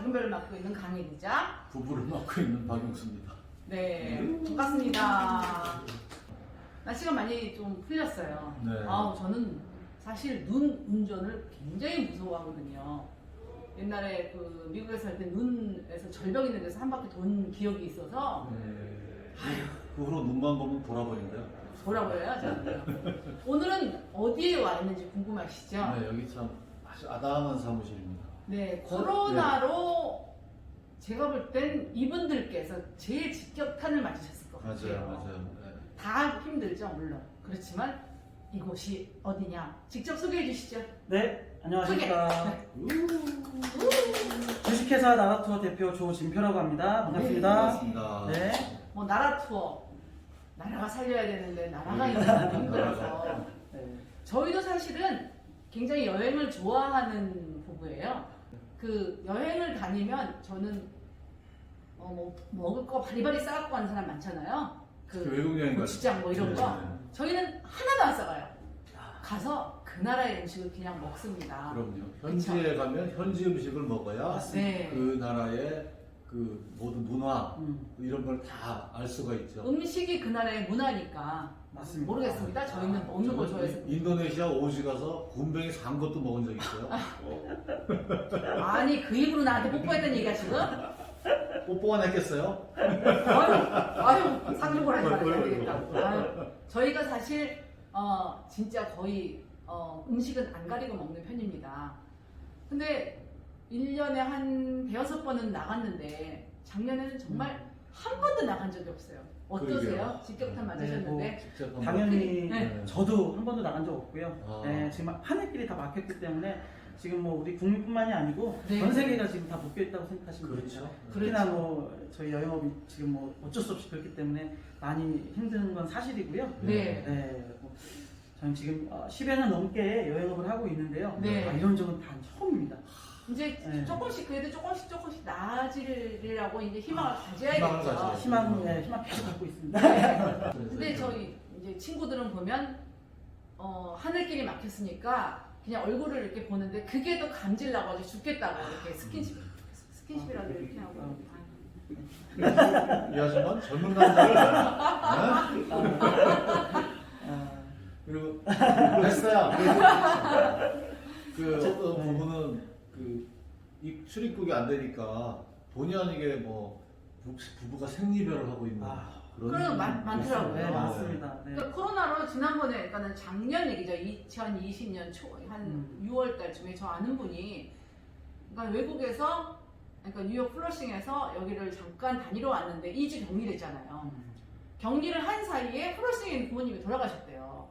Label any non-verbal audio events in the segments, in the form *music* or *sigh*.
박은별을 맡고 있는 강혜리자. 부부를 맡고 있는 박용수입니다. 네, 반갑습니다. 날씨가 많이 좀 풀렸어요. 네. 아우, 저는 사실 눈 운전을 굉장히 무서워하거든요. 옛날에 그 미국에 살때 눈에서 절벽 있는 데서 한 바퀴 돈 기억이 있어서 네. 그 후로 눈만 보면 돌아버린대요. 뭐라고 해요, 저는. 오늘은 어디에 와 있는지 궁금하시죠? 네, 여기 참 아주 아담한 사무실입니다. 네, 코로나로 제가 볼 땐 이분들께서 제일 직격탄을 맞으셨을 것 같아요. 맞아요, 맞아요. 네. 다 힘들죠, 물론. 그렇지만 이곳이 어디냐? 직접 소개해 주시죠. 네, 안녕하십니까. 네. 주식회사 나라투어 대표 조진표라고 합니다. 반갑습니다. 반갑습니다. 네. 뭐 나라 투어. 나라가 살려야 되는데 나라가 있는 힘들어서. 네. 저희도 사실은 굉장히 여행을 좋아하는 부부예요. 그 여행을 다니면 저는 어, 뭐 먹을 거 바리바리 싸갖고 가는 사람 많잖아요. 그 그 외국 여행 갈 고추장 뭐 이런 네, 거. 네. 저희는 하나도 안 싸가요. 가서 그 나라의 음식을 그냥 먹습니다. 그럼요. 현지에 가면 현지 음식을 먹어야 네. 그 나라의 그 모든 문화 음, 이런 걸 다 알 수가 있죠. 음식이 그 나라의 문화니까 맞습니다. 모르겠습니다. 저희는 먹는 걸 저는 좋아해서. 인도네시아 오지 가서 곰뱅이 산 것도 먹은 적 있어요. *laughs* 아니 그 입으로 나한테 뽀뽀했던 얘기가 지금? 뽀뽀가 냈겠어요? 아유, 아유 상종을 하지 말아야 되겠다. 아유, 저희가 사실 어, 진짜 거의 어, 음식은 안 가리고 먹는 편입니다. 근데 1년에 한 대여섯 번은 나갔는데 작년에는 정말 한 번도 나간 적이 없어요. 어떠세요? 그러게요. 직격탄 네, 맞으셨는데? 직접 한번 당연히 네. 저도 한 번도 나간 적 없고요. 아. 네, 지금 하늘길이 다 막혔기 때문에 지금 뭐 우리 국민뿐만이 아니고 네. 전 세계가 지금 다 묶여 있다고 생각하시면 그렇죠. 됩니다. 그렇죠. 특히나 뭐 저희 여행업이 지금 뭐 어쩔 수 없이 그렇기 때문에 많이 힘든 건 사실이고요. 네. 네, 뭐 저는 지금 어, 10여 년 넘게 여행업을 하고 있는데요. 네. 아, 이런 적은 단 처음입니다. 이제 네. 조금씩 그래도 조금씩 조금씩 나아지리라고 이제 희망을 희망을 가져야겠죠. 가져야죠. 희망, 네, 희망 계속 갖고 있습니다. 네. *laughs* 근데 저희 이제 친구들은 보면 어, 하늘길이 막혔으니까 그냥 얼굴을 이렇게 보는데 그게 더 감질 나가지고 죽겠다고 이렇게 스킨십 스킨십이라도 이렇게 하고 이 아줌마 젊은 남자를 네? 아, 그리고 했어요. *laughs* 그 네. 부분은 그이 출입국이 안 되니까 본의 아니게 뭐 부- 부부가 생리별을 하고 있는 아, 그런 그런 거 많- 많더라고요. 네, 네. 맞습니다. 네. 그러니까 코로나로 지난번에 그러니까는 작년 얘기죠 2020년 초 한 음. 6월 달쯤에 저 아는 분이 그러니까 외국에서 그러니까 뉴욕 플러싱에서 여기를 잠깐 다니러 왔는데 2주 격리됐잖아요. 음. 격리를 한 사이에 플러싱에 부모님이 돌아가셨대요.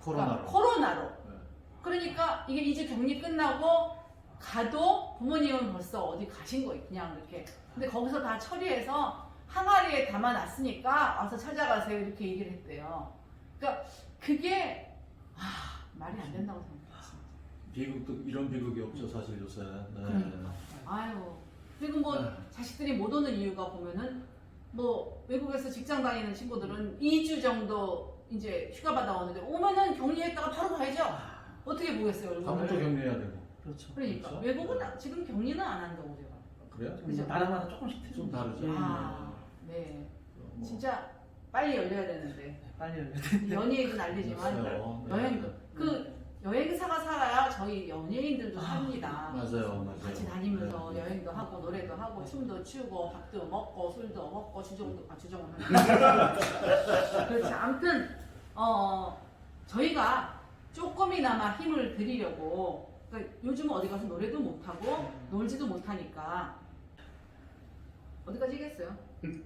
코로나로. 그러니까 코로나로. 네. 그러니까 이게 2주 격리 끝나고 가도 부모님은 벌써 어디 가신 거예요. 그냥 이렇게. 근데 거기서 다 처리해서 항아리에 담아놨으니까 와서 찾아가세요. 이렇게 얘기를 했대요. 그러니까 그게 아 말이 안 된다고 생각해요. 비극도 이런 비극이 없죠 사실 요새. 네. 그러니까. 아유. 그리고 뭐 네. 자식들이 못 오는 이유가 보면은 뭐 외국에서 직장 다니는 친구들은 2주 정도 이제 휴가 받아오는데 오면은 격리했다가 바로 가야죠. 어떻게 보겠어요, 또 얼굴을. 격리해야 되고. 그렇죠. 그러니까 그렇죠. 외국은 아- 지금 격리는 안 한다고 제가. 그래요? 그죠. 나라마다 조금씩 틀리죠. 좀 다르죠. 네. 아, 네. 뭐, 진짜 빨리 열려야 되는데 빨리 열려야 돼. 연예인은 난리지만 있어요. 네. 여행도 그 여행사가 살아야 저희 연예인들도 삽니다. 맞아요, 맞아요. 같이 다니면서 네. 여행도 하고 노래도 하고 춤도 추고 밥도 먹고 술도 먹고 주정도 아 주정은 *laughs* 그렇지 아무튼 어 저희가 조금이나마 힘을 드리려고 그러니까 요즘 어디 가서 노래도 못 하고 놀지도 못하니까 어디까지 얘기했어요?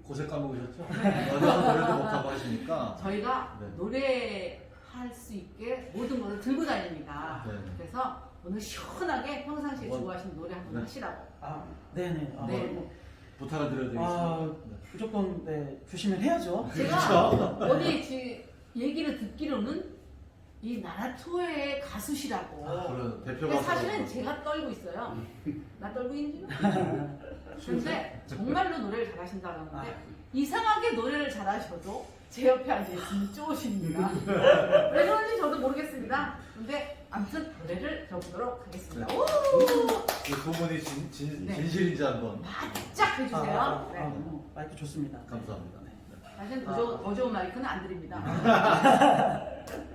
고색 까먹으셨죠? *laughs* 어디서 노래도 못하고 하시니까. 저희가 네. 노래할 수 있게 모든 것을 들고 다닙니다. 네. 그래서 오늘 시원하게 평상시에 뭐, 좋아하시는 노래 한 번 네. 하시라고. 아, 네네. 아, 네. 뭐, 부탁을 드려야 되겠습니다. 아, 무조건 네, 주시면 해야죠. 제가 그렇죠. 어디 지- 얘기를 듣기로는 이 나라 투어의 가수시라고. 아, 그래 대표 근데 가수. 사실은 제가 떨고 있어요. 나 떨고 있는지? 근데 *laughs* 정말로 노래를 잘하신다는 건데 아. 이상하게 노래를 잘하셔도 제 옆에 앉아있으면 쪼십니다. *laughs* 왜 그런지 저도 모르겠습니다. 근데 아무튼 노래를 들어보도록 하겠습니다. 오! 이두 분이 진, 진, 네. 진실인지 한번 바짝 해주세요. 아, 아, 네. 아, 뭐, 마이크 좋습니다. 감사합니다. 네. 사실 더, 좋은, 더 좋은 마이크는 안 드립니다. *laughs*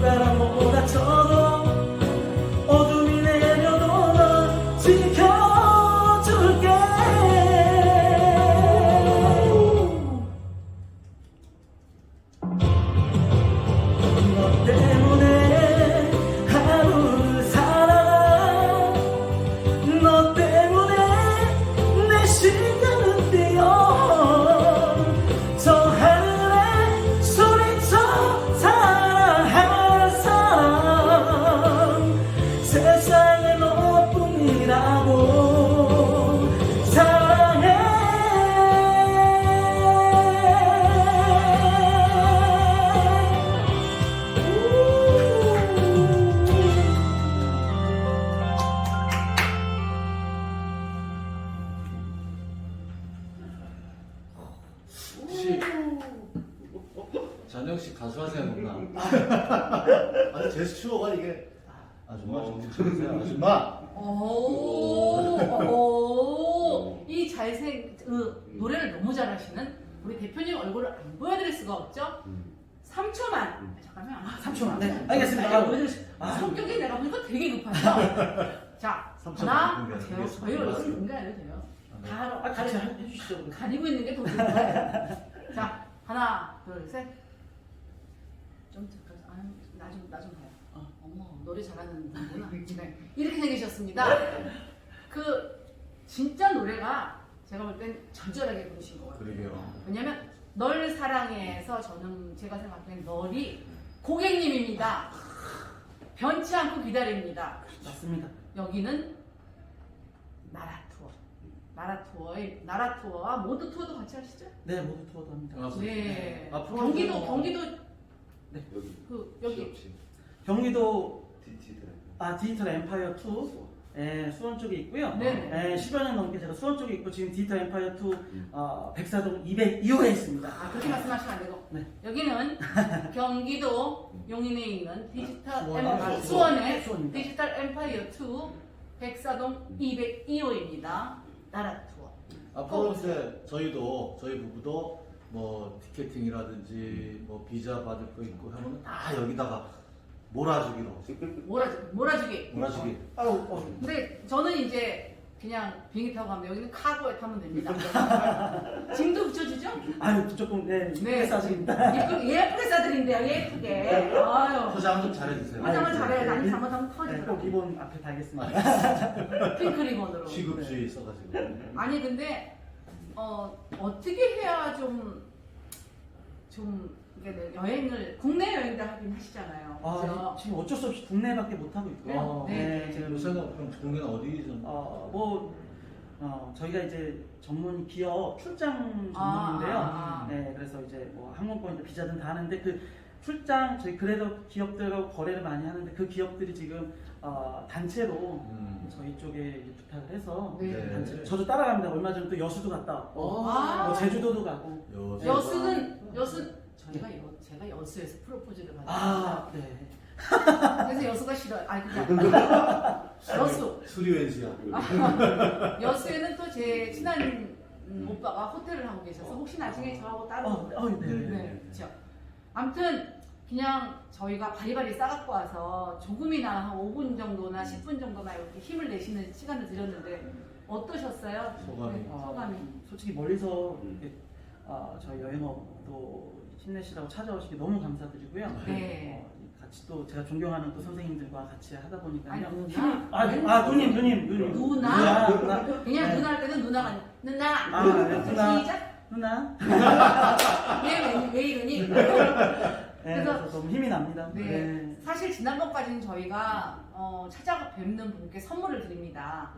That I'm. 전영 씨 가수 하세요, 누나? 아니 제스처가 이게 아줌마 좀 쳐주세요, 아줌마. 오, 오, 이 잘생, 그, 노래를 너무 잘하시는 우리 대표님 얼굴을 안 보여드릴 수가 없죠? 3초만. 아, 잠깐만. 아, 3초만. 네, 알겠습니다. 아, 보여드릴 수- 아. 성격이 내가 보니까 되게 급하죠? *laughs* 자, 3초만 하나, 공개하는 게 저희 얼굴 같아요. 공개 안 해도 돼요. 아, 네. 다. 아, 같이 해주시죠. 그럼. 가리고 있는 게더 좋은 거예요. 자, 하나, 둘, 셋. 좀 잠깐, 아유, 나좀 나 좀 봐요. 어. 어머, 노래 잘하는 분구나. *laughs* 네, 이렇게 생기셨습니다. 그 진짜 노래가 제가 볼 땐 절절하게 부르신 것 같아요. 그러게요. 왜냐면 널 사랑해서 저는 제가 생각하기엔 널이 고객님입니다. 변치 않고 기다립니다. 맞습니다. 여기는 나라 투어. 나라 투어의 나라 투어와 모두 투어도 같이 하시죠? 네, 모두 투어도 합니다. 맞습니다. 네. 앞으로 경기도 뭐- 경기도 여기 그 여기 없이 경기도 드라이브 아 디지털 엠파이어 2 예, 수원 쪽에 있고요. 네네. 예, 10여 년 넘게 제가 수원 쪽에 있고 지금 디지털 엠파이어 2 어, 백사동 202호에 있습니다. 아, 그렇게 말씀하시면 안 되고. 네. 여기는 *laughs* 경기도 용인에 있는 디지털 수원. 엠, 아, 수원의 수원입니다. 디지털 엠파이어 2 백사동 202호입니다. 나라 투어. 앞으로 이제 저희도 저희 부부도 뭐 티켓팅이라든지 뭐 비자 받을 거 있고 하면 다 여기다가 몰아주기로 몰아주, 몰아주기. 몰아주기 아우, 어, 근데 저는 이제 그냥 비행기 타고 가면 여기는 카고에 타면 됩니다. *laughs* 짐도 붙여주죠? 아유 조금 네, 네. 싸집니다. 예쁘게, 예쁘게 싸드린대요, 예쁘게. 아유. 포장 좀 잘해주세요. 화장을 잘해야 돼. 아니, 네. 잘못하면 네, 꼭 터지더라고. 이번 앞에 달겠습니다. 핑크 리본으로. *laughs* 취급주의 써가지고 아니 근데 어 어떻게 해야 좀 좀 이게 여행을 국내 여행도 하긴 하시잖아요. 그죠? 아, 지금 어쩔 수 없이 국내밖에 못 하고 있고요. 네. 네, 지금 요새는 그럼 공연 어디 좀 어, 뭐 어, 저희가 이제 전문 기업 출장 전문인데요. 아, 아, 아. 네, 그래서 이제 뭐 항공권이나 비자든 다 하는데 그 출장 저희 그래도 기업들하고 거래를 많이 하는데 그 기업들이 지금 어, 단체로 음. 저희 쪽에 이제 부탁을 해서 네. 네. 단체, 저도 따라갑니다. 얼마 전에 또 여수도 갔다 왔고 아. 뭐 제주도도 가고 여수. 여수는 여수 저희가 여, 제가 여수에서 프로포즈를 받았어요. 아, 네. *laughs* 그래서 여수가 싫어요. 아니 아니라 *laughs* 여수. 수리웬시야. *laughs* 여수에는 또 제 친한 음, 오빠가 호텔을 하고 계셔서 혹시 나중에 저하고 따로 어, 어, 네. 네. 네, 그렇죠. 아무튼 그냥 저희가 바리바리 싸갖고 와서 조금이나 한 5분 정도나 10분 정도나 이렇게 힘을 내시는 시간을 드렸는데 어떠셨어요? 소감이. 네, 소감이. 솔직히 멀리서 이렇게, 어, 저희 여행업도 힘내시라고 찾아오시기 너무 감사드리고요. 네. 어, 같이 또 제가 존경하는 또 선생님들과 같이 하다 보니까 아니, 누나. 힘- *laughs* 아, 누- 아 누님 누님 누님 누나? 누나 그냥 네. 누나 할 때는 누나가 아니라 누나. 아, 네, 누나. 시작. 누나 왜, 왜, 왜 이러니? *laughs* 네, 그래서- 그래서 너무 힘이 납니다. 네. 사실 지난번까지는 저희가 어, 찾아뵙는 분께 선물을 드립니다.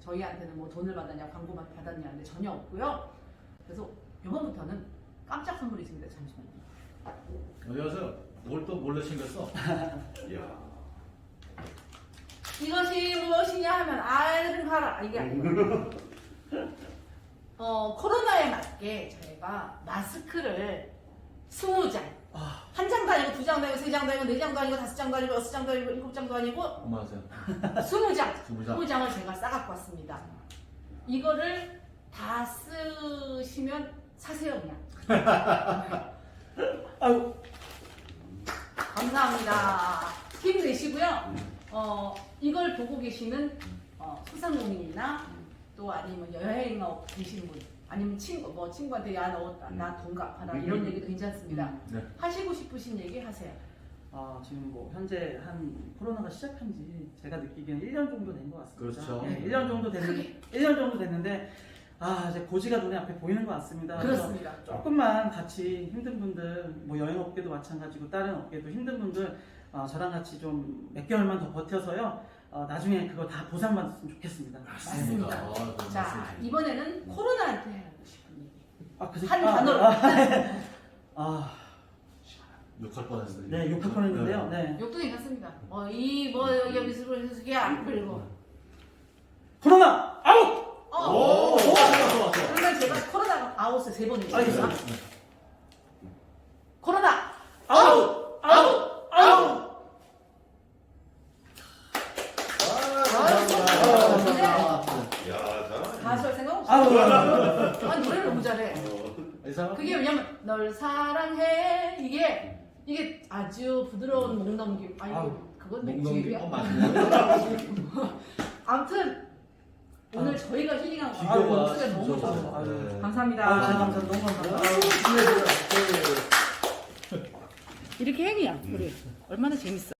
저희한테는 뭐 돈을 받았냐, 광고 받았냐, 근데 전혀 없고요. 그래서 이번부터는 깜짝 선물이 있습니다. 잠시만요. 어디 가서 뭘 또 몰래 챙겼어? *laughs* 야. 이것이 무엇이냐 하면 알든 가라 이게 아니고 *laughs* 어, 코로나에 맞게 저희가 마스크를 20장 아. 한 장도 아니고 두 장도 아니고 세 장도 아니고 네 장도 아니고 다섯 장도 아니고 여섯 장도 아니고 일곱 장도 아니고 고마워요. *laughs* 스무 장 스무 장. 20장을 제가 싸갖고 왔습니다 이거를 다 쓰시면 사세요 그냥 *laughs* 아유 감사합니다. 힘내시고요. 어, 이걸 보고 계시는 어, 소상공인이나 또 아니면 여행업 계시는 분, 아니면 친구, 뭐 친구한테 야, 너나돈 갚아라 이런 얘기도 괜찮습니다. 네. 하시고 싶으신 얘기 하세요. 아, 지금 뭐 현재 한 코로나가 시작한 지 제가 느끼기에는 1년 정도 된 것 같습니다. 그렇죠. 네, 1년 정도 됐는데 1년 정도 됐는데 아, 이제 고지가 눈에 앞에 보이는 것 같습니다. 그렇습니다. 조금만 같이 힘든 분들, 뭐 여행 업계도 마찬가지고 다른 업계도 힘든 분들 어, 저랑 같이 좀 몇 개월만 더 버텨서요. 어, 나중에 그거 다 보상받았으면 좋겠습니다. 맞습니다. 아, 자, 말씀이시죠. 이번에는 코로나한테 하고 싶은 얘기. 아, 그한 아, 단어로. 아, 아, *laughs* 욕할 뻔했어요. 네, 욕할 뻔했는데요. 네. 욕도 괜찮습니다. 뭐, 이, 뭐, 여기 스야 그리고. 코로나 아웃! 어, 오, 좋아, 좋아, 좋아, 좋아. 그러면 제가 코로나 아웃을 세번 알겠습니다. 했습니다. 코로나 아웃! 아웃! 아웃! 아, 야, 잘하네. 가수 할 생각 없어. 아웃! 아 노래를 너무 잘해. 어. 이 사람? 그게 왜냐면 널 사랑해 이게 이게 아주 부드러운 목 넘김. 아니 아우, 그건 목 맥주입이야. 어, 맞네. 아무튼 오늘 아. 저희가 힐링한 거. 기교가 아유, 목소리가 너무 진짜 좋아. 좋아. 네. 감사합니다. 아, 제가 감사합니다. 너무 감사합니다. 아. 네. 이렇게 행이야 우리 얼마나 재밌어.